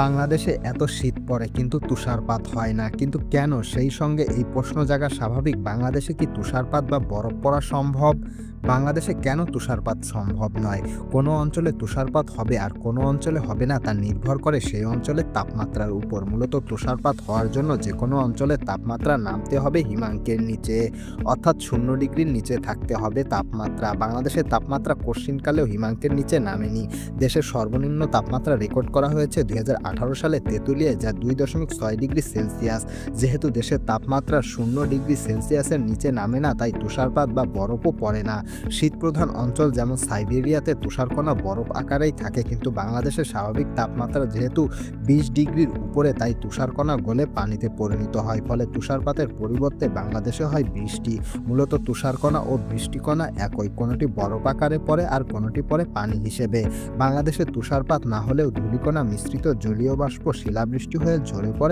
বাংলাদেশে এত শীত পড়ে, কিন্তু তুষারপাত হয় না। কিন্তু কেন? সেই সঙ্গে এই প্রশ্ন জাগা স্বাভাবিক। বাংলাদেশে কি তুষারপাত বা বরফ পড়া সম্ভব? বাংলাদেশে কেন তুষারপাত সম্ভব নয়? কোনো অঞ্চলে তুষারপাত হবে আর কোনো অঞ্চলে হবে না তা নির্ভর করে সেই অঞ্চলের তাপমাত্রার উপর। মূলত তুষারপাত হওয়ার জন্য যে কোনো অঞ্চলের তাপমাত্রা নামতে হবে হিমাঙ্কের নিচে, অর্থাৎ শূন্য ডিগ্রির নিচে থাকতে হবে তাপমাত্রা। বাংলাদেশের তাপমাত্রা কশিনকালেও হিমাঙ্কের নিচে নামেনি। দেশের সর্বনিম্ন তাপমাত্রা রেকর্ড করা হয়েছে দুই সালে তেঁতুলিয়ায় যা দুই দশমিক ছয় ডিগ্রি সেলসিয়াস। যেহেতু দেশের তাপমাত্রা শূন্য ডিগ্রি সেলসিয়াসের নিচে নামে না, তাই তুষারপাত বা বরফও পড়ে না। শীতপ্রধান অঞ্চল যেমন সাইবেরিয়াতে তুষারকণা বরফ আকারেই থাকে, কিন্তু বাংলাদেশের স্বাভাবিক তাপমাত্রা যেহেতু বিশ ডিগ্রির উপরে, তাই তুষারকণা গলে পানিতে পরিণত হয়, ফলে তুষারপাতের পরিবর্তে বাংলাদেশে হয় বৃষ্টি। মূলত তুষারকণা ও বৃষ্টিকণা একই, কোনোটি বরফ আকারে পড়ে আর কোনোটি পড়ে পানি হিসেবে। বাংলাদেশে তুষারপাত না হলেও ধূলিকণা মিশ্রিত জলীয় বাষ্প শিলাবৃষ্টি হয়ে ঝরে পড়ে।